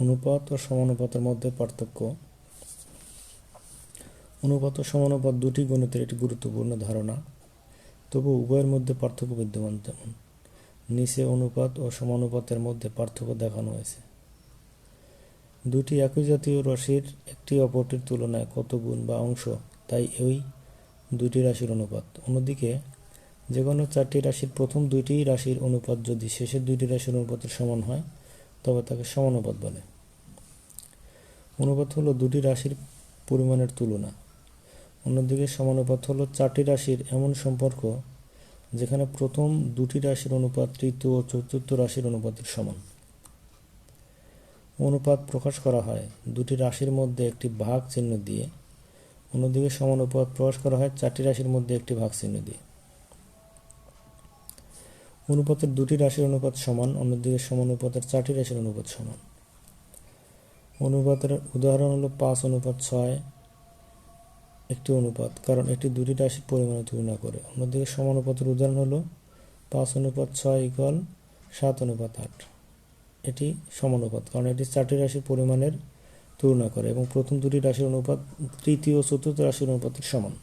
অনুপাত ও সমানুপাতের মধ্যে পার্থক্য। অনুপাত ও সমানুপাত দুটি গণিতের একটি গুরুত্বপূর্ণ ধারণা। তবু উভয়ের মধ্যে পার্থক্য বিদ্যমান যেমন নিচে অনুপাত ও সমানুপাতের মধ্যে পার্থক্য দেখানো হয়েছে। দুটি একই জাতীয় রাশির একটি অপরটির তুলনায় কত গুণ বা অংশ? তাই এই দুইটি রাশির অনুপাত। অন্যদিকে যে কোনো চারটি রাশির প্রথম দুইটি রাশির অনুপাত যদি শেষের দুইটি রাশির অনুপাতের সমান হয় তবে তাকে সমানুপাত বলে। অনুপাত হলো দুটি রাশির পরিমাণের তুলনা। অন্যদিকে সমানুপাত হলো চারটি রাশির এমন সম্পর্ক যেখানে প্রথম দুটি রাশির অনুপাত, তৃতীয় ও চতুর্থ রাশির অনুপাতের সমান। অনুপাত প্রকাশ করা হয় দুটি রাশির মধ্যে একটি ভাগ চিহ্ন দিয়ে, অন্যদিকে সমানুপাত প্রকাশ করা হয় চারটি রাশির মধ্যে একটি ভাগ চিহ্ন দিয়ে। অনুপাতের দুটি রাশির অনুপাত সমান, অন্যদিকে সমানুপাতের চারটি রাশির অনুপাত সমান। অনুপাতের উদাহরণ হলো পাঁচ অনুপাত ছয়, একটি অনুপাত, কারণ এটি দুটি রাশির পরিমাণে তুলনা করে। অন্যদিকে সমানুপাতের উদাহরণ হলো পাঁচ অনুপাত ছয় ইকুয়াল সাত অনুপাত আট। এটি সমানুপাত কারণ এটি চারটি রাশির পরিমাণের তুলনা করে এবং প্রথম দুটি রাশির অনুপাত তৃতীয় ও চতুর্থ রাশির অনুপাতের সমান।